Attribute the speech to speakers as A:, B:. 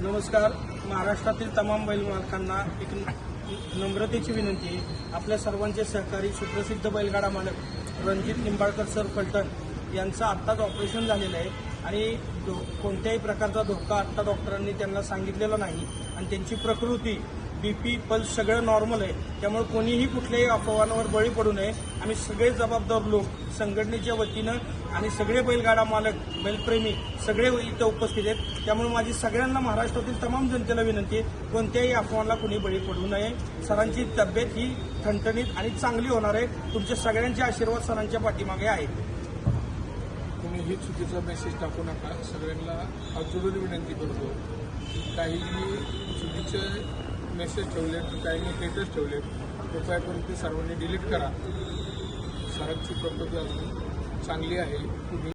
A: नमस्कार. महाराष्ट्रातील तमाम बैल मालकांना एक नम्रतेची विनंती आहे. आपल्या सर्वांचे सहकारी सुप्रसिद्ध बैलगाडा मालक रणजित निंबाळकर सर फलटण यांचं आत्ताच ऑपरेशन झालेलं आहे. आणि कोणत्याही प्रकारचा धोका आत्ता डॉक्टरांनी त्यांना सांगितलेला नाही. आणि त्यांची प्रकृती बी पी पल्स सगळं नॉर्मल आहे. त्यामुळे कोणीही कुठल्याही अफवांवर बळी पडू नये. आम्ही सगळे जबाबदार लोक संघटनेच्या वतीनं आणि सगळे बैलगाडा मालक बैलप्रेमी सगळे इथं उपस्थित आहेत. त्यामुळे माझी सगळ्यांना महाराष्ट्रातील तमाम जनतेला विनंती आहे कोणत्याही अफवांना कुणी बळी पडू नये. सरांची तब्येत ही ठणठणीत आणि चांगली होणार आहे. तुमच्या सगळ्यांचे आशीर्वाद सरांच्या पाठीमागे आहेत.
B: तुम्ही ही चुकीचा मेसेज टाकू नका. सगळ्यांना अजून विनंती करतो काही मेसेज ठेवले काहींनी स्टेटस ठेवले. कृपया करून ते सर्वांनी डिलीट करा. सरांची प्रकृती अजून चांगली आहे. तुम्ही